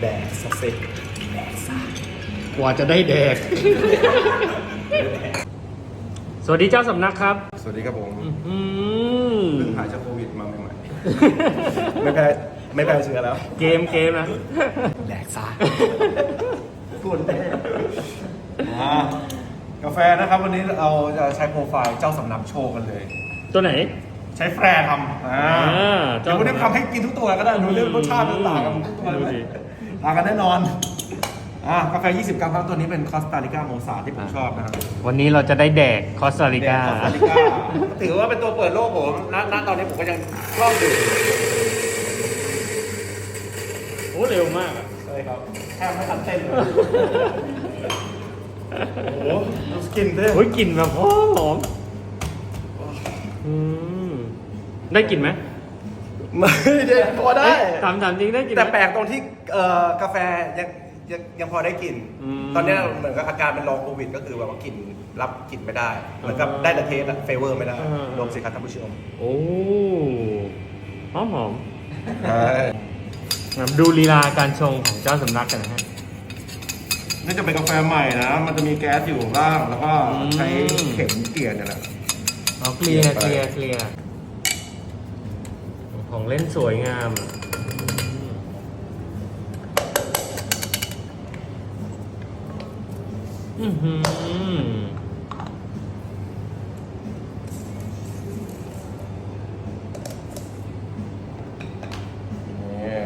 แดกสเซ็กแดกซะกว่าจะได้แดก สวัสดีเจ้าสำนักครับ สวัสดีครับผมอืมเพิ่งหายจากโควิดมาใหม่ๆไม่แพ้ไม่แพ้เชื้อแล้ว เกมเกมนะ แดกซะพูดแน่อ่ากาแฟนะครับวันนี้เราจะใช้โปรไฟล์เจ้าสำนักโชว์กันเลย ตัวไหน ใช้แฟร์ทำอ่าอ่าเดี๋ยววันนี้ทำให้กินทุกตัวก็ได้ดูเรื่องรสชาติมันต่างกันทุกตัวดูไหมดิ ต่างกันแน่นอนอ่ากาแฟ 20 กรัมครับตัวนี้เป็นคอสตาริกาโมซาที่ผมชอบนะครับวันนี้เราจะได้แดกคอสตาริแดกางคอสตาริกาถือว่าเป็นตัวเปิดโลกผมณณตอนนี้ผมก็ยังชอบดื่มโอ้เร็วมากอะใช่ครับแทบไม่ทันเต้นเลยโอ้โหดูสกินด้วยโอ้ยกลิ่นแบบหอมหอมอืมได้กลิ่นไหม ไม่ได้พอได้เอ้ยถามถามจริงได้กลิ่นไหม แต่แปลกตรงที่เอ่อกาแฟยังยังยังพอได้กลิ่น อืมตอนเนี้ยเหมือนกับอาการเป็นลองโควิด ก็คือแบบว่ากลิ่นรับกลิ่นไม่ได้ เหมือนกับได้แต่เทสอะเฟเวอร์ไม่ได้อ่า ลองสิครับท่านผู้ชมโอ้หอมหอมใช่ครับดูลีลาการชงของเจ้าสำนักกันนะฮะ น่าจะเป็นกาแฟใหม่นะ มันจะมีแก๊สอยู่บ้าง แล้วก็อืม ใช้เข็มเกลี่ยเนี่ยแหละเอาเคลียร์เคเคลีลียยร์ร์ไปเคลียร์ ของเล่นสวยงามอะอือหือนี่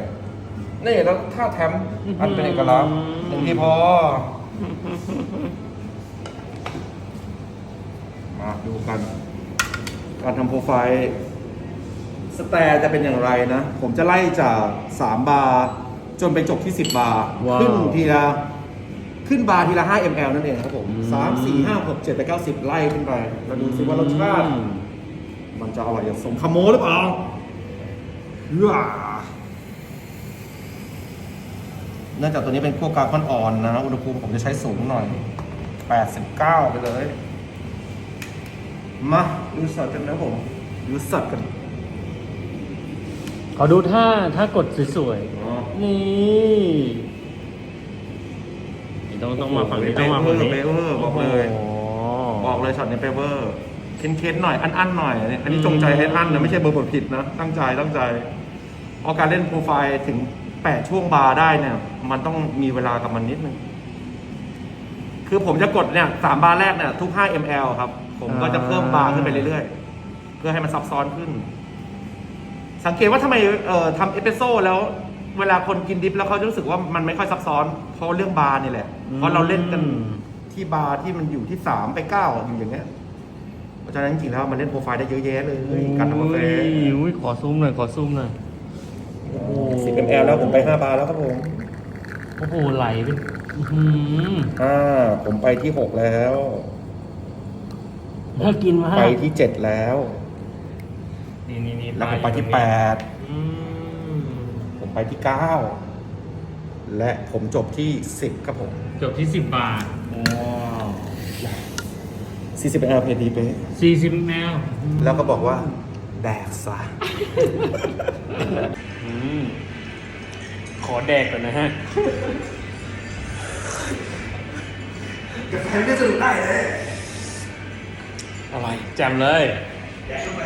นี่แล้วถ้าแถมอันเป็นเอกลักษณ์หนึ่งทีพอ มาดูกัน การทำโปรไฟล์ส แตร์จะเป็นอย่างไรนะ ผมจะไล่จาก 3 บาร์จนไปจบที่ 10 บาร์ว้าวขึ้นทีละขึ้นบาร์ทีละ 5 ml นั่นเองครับผมอืม3 4 5 6 7ไป90ไล่ขึ้นไปเราดูซิว่ารสชาติ มันจะอร่อยอย่างสมคำโมหรือเปล่าว้าเนื่องจากตัวนี้เป็นขั้วกลางค่อนอ่อนนะ อุณหภูมิผมจะใช้สูงหน่อย 89 ไปเลย มาดูสดกันนะผมดูสดกันข อดูท่าท่ากดสวยอ๋อๆนี่ต้องต้องมาฝั่งนี้ต้องมาฝั่งนี้เปเวอร์บอกเลยโอ้บอกเลยช็อตนี้เปเวอร์เค้นๆหน่อยอันๆหน่อยอันนี้จงใจให้อันนะไม่ใช่เบอร์บทผิดนะตั้งใจตั้งใจเอาการเล่นโปรไฟล์ถึง8ช่วงบาร์ได้เนี่ย มันต้องมีเวลากับมันนิดนึงคือผมจะกดเนี่ยสามบาร์แรกเนี่ยทุก 5 ml ครับ ผมก็จะเพิ่มบาร์ขึ้นไปเรื่อยๆ เพื่อให้มันซับซ้อนขึ้น สังเกตว่าทำไมเอ่อทำเอสเปรสโซ่แล้วเวลาคนกินดิฟแล้วเขาจะรู้สึกว่ามันไม่ค่อยซับซ้อน เพราะเรื่องบาร์นี่แหละเพราะเราเล่นกันที่บาร์ที่มันอยู่ที่สามไปเก้าอยู่อย่างเงี้ยเพราะฉะนั้นจริงๆแล้วมันเล่นโปรไฟล์ได้เยอะแยะเลยการทำกาแฟอุ้ยขอซูมหน่อยขอซูมหน่อยโอ้โหสิบ ml แล้วผมไปห้าบาร์แล้วครับผมโอ้โหไหลเป็นอื้อหือห้าผมไปที่หกแล้วน่ากินมากไปที่เจ็ดแล้ว นี่นี่นี่แล้วผมไปที่แปดอืมผมไปที่เก้าและผมจบที่สิบครับผมจบที่สิบบาทสี่สิบ ml เพดีเป๊ะสี่สิบแมวแล้วก็บอกว่า แดกซะอืมขอแดกก่อนนะฮะกาแฟก็จะได้เลย อะไรแจมเลย แดกเข้าไป